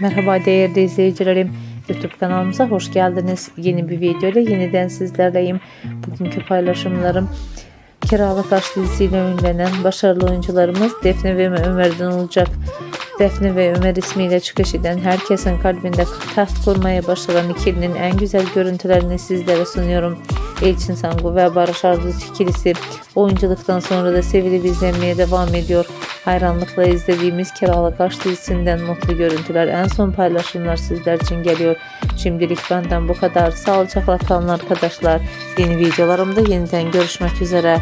Merhaba değerli izleyicilerim. YouTube kanalımıza hoş geldiniz. Yeni bir video ile yeniden sizlerleyim. Bugünkü paylaşımlarım Kiralık Aşk dizisiyle ünlenen başarılı oyuncularımız Defne ve Ömer'den olacak. Defne ve Ömer ismiyle çıkış eden herkesin kalbinde taht kurmaya başaran ikilinin en güzel görüntülerini sizlere sunuyorum. Elçin Sangu ve Barış Arduç ikilisi oyunculuktan sonra da sevilip izlenmeye devam ediyor. Hayranlıkla izlediğimiz Kiralık Aşk dizisinden mutlu görüntüler, en son paylaşımlar sizler için geliyor. Şimdilik benden bu kadar. Sağlıcakla kalın arkadaşlar. Yeni videolarımda yeniden görüşmek üzere.